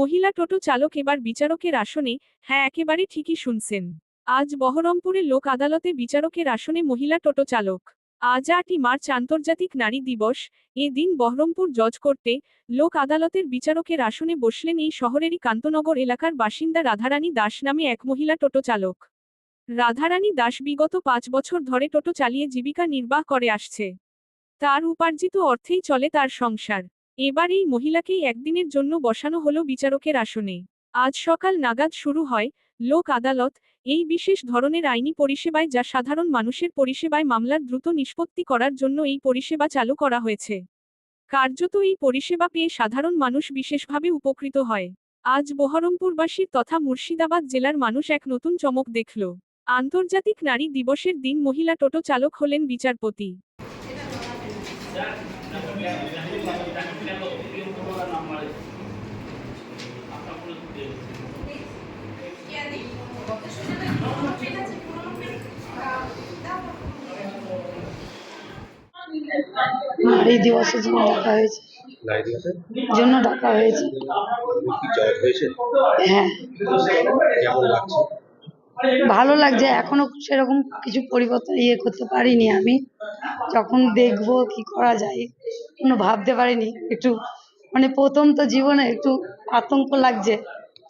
মহিলা টোটো চালক এবার বিচারকের আসনে হ্যাঁ একেবারে ঠিকই শুনছেন। আজ বহরমপুরে লোক আদালতে বিচারকের আসনে মহিলা টোটো চালক। আজ আটই মার্চ আন্তর্জাতিক নারী দিবস, এ দিন বহরমপুর জজ করতে লোক আদালতের বিচারকের আসনে বসলেন এই শহরেরই কান্তনগর এলাকার বাসিন্দা রাধারানী দাস নামে এক মহিলা টোটো চালক। রাধারানী দাস বিগত পাঁচ বছর ধরে টোটো চালিয়ে জীবিকা নির্বাহ করে আসছে। তার উপার্জিত অর্থেই চলে তার সংসার। এবার এই মহিলাকেই একদিনের জন্য বসানো হলো বিচারকের আসনে। আজ সকাল নাগাদ শুরু হয় লোক আদালত, এই বিশেষ ধরনের আইনি পরিষেবায় যা সাধারণ মানুষের পরিষেবায় মামলার দ্রুত নিষ্পত্তি করার জন্য এই পরিষেবা চালু করা হয়েছে। কার্যত এই পরিষেবা পেয়ে সাধারণ মানুষ বিশেষভাবে উপকৃত হয়। আজ বহরমপুরবাসীর তথা মুর্শিদাবাদ জেলার মানুষ এক নতুন চমক দেখল। আন্তর্জাতিক নারী দিবসের দিন মহিলা টোটো চালক হলেন বিচারপতি। নারী দিবসের জন্য ডাকা হয়েছে। নারী জন্য ডাকা হয়েছে? হ্যাঁ। কেমন লাগছে? ভালো লাগছে। এখনও সেরকম কিছু পরিবর্তন ইয়ে করতে পারিনি আমি। যখন দেখব কি করা যায় কোনো ভাবতে পারিনি। একটু মানে প্রথম তো জীবনে একটু আতঙ্ক লাগছে।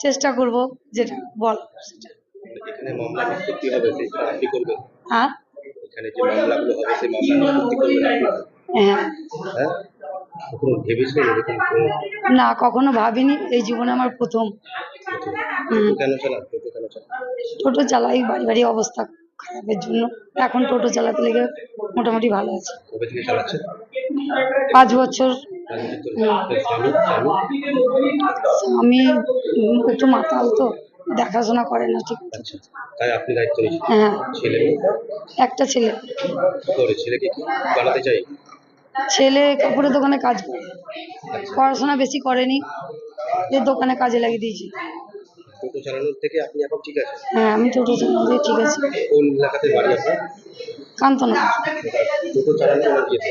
চেষ্টা করব যেটা বল সেটা। হ্যাঁ। হ্যাঁ। হ্যাঁ? না কখনো ভাবিনি। এই জীবনে আমার প্রথম। টোটো চালাই বাড়ি বাড়ি অবস্থা খারাপের জন্য। এখন টোটো চালাতে লেগে মোটামুটি ভালো আছে। পাঁচ বছর। আমি একটু মাতাল তো দেখাশোনা করে না ঠিক আচ্ছা তাই আপনি দায়িত্ব হ্যাঁ। ছেলে একটা ছেলে। করে ছেলেকে কি বানাতে চাই? ছেলে কাপড়ের দোকানে কাজ করে। পড়াশোনা বেশি করেনি যে দোকানে কাজে লাগিয়ে দিয়েছি। টোটো চালানোর থেকে আপনি এখন ঠিক আছে হ্যাঁ আমি টোটো চালাতে ঠিক আছে। কোন এলাকাতে বাড়ি আপনার? কান্তনা। টোটো চালানো কোনো গিয়েছে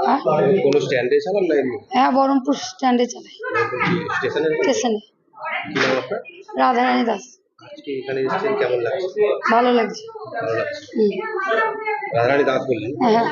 হ্যাঁ? কোনো স্ট্যান্ডে চালান না এমনি? হ্যাঁ বহরমপুর স্ট্যান্ডে চালাই। স্টেশনে? স্টেশনে। কি নাম আপনার? রাধারানী দাস। আজকে এখানে এসেছেন কেমন লাগছে? ভালো লাগছে। ভালো লাগছে। রাধারানী দাস বললেন? হ্যাঁ।